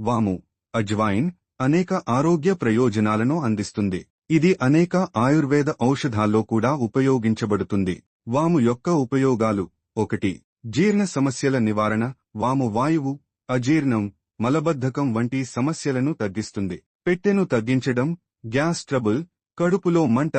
వాము అజ్వాయిన్ అనేక ఆరోగ్య ప్రయోజనాలను అందిస్తుంది. ఇది అనేక ఆయుర్వేద ఔషధాల్లో కూడా ఉపయోగించబడుతుంది. వాము యొక్క ఉపయోగాలు ఒకటి జీర్ణ సమస్యల నివారణ వాము వాయువు అజీర్ణం మలబద్ధకం వంటి సమస్యలను తగ్గిస్తుంది. పెట్టెను తగ్గించడం గ్యాస్ ట్రబుల్ కడుపులో మంట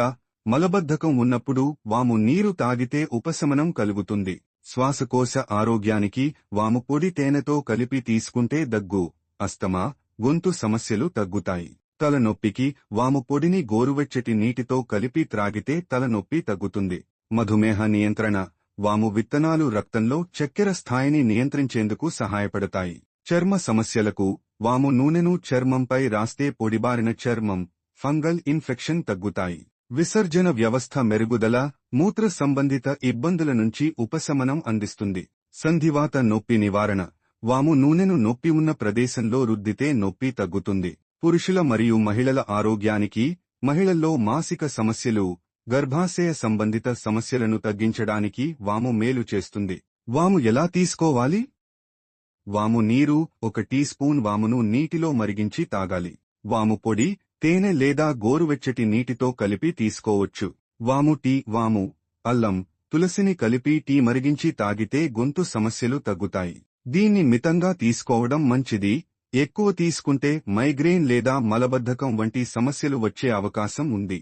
మలబద్ధకం ఉన్నప్పుడు వాము నీరు తాగితే ఉపశమనం కలుగుతుంది. శ్వాసకోశ ఆరోగ్యానికి వాము పొడి తేనెతో కలిపి తీసుకుంటే దగ్గు. అస్తమా గొంతు సమస్యలు తగ్గుతాయి. తలనొప్పికి వాము పొడిని గోరువెచ్చటి నీటితో కలిపి త్రాగితే తలనొప్పి తగ్గుతుంది. మధుమేహ నియంత్రణ వాము విత్తనాలు రక్తంలో చక్కెర స్థాయిని నియంత్రించేందుకు సహాయపడతాయి. చర్మ సమస్యలకు వాము నూనెను చర్మంపై రాస్తే పొడిబారిన చర్మం ఫంగల్ ఇన్ఫెక్షన్ తగ్గుతాయి. విసర్జన వ్యవస్థ మెరుగుదల మూత్ర సంబంధిత ఇబ్బందుల నుంచి ఉపశమనం అందిస్తుంది. సంధివాత నొప్పి నివారణ వాము నూనెను నొప్పి ఉన్న ప్రదేశంలో రుద్దితే నొప్పి తగ్గుతుంది. పురుషుల మరియు మహిళల ఆరోగ్యానికి మహిళల్లో మాసిక సమస్యలు గర్భాశయ సంబంధిత సమస్యలను తగ్గించడానికి వాము మేలు చేస్తుంది. వాము ఎలా తీసుకోవాలి? వాము నీరు ఒక టీ స్పూన్ వామును నీటిలో మరిగించి తాగాలి. వాము పొడి తేనె లేదా గోరువెచ్చటి నీటితో కలిపి తీసుకోవచ్చు. వాము టీ వాము అల్లం తులసిని కలిపి టీ మరిగించి తాగితే గొంతు సమస్యలు తగ్గుతాయి. దీన్ని మితంగా తీసుకోవడం మంచిది. ఎక్కువ తీసుకుంటే మైగ్రేన్ లేదా మలబద్ధకం వంటి సమస్యలు వచ్చే అవకాశం ఉంది.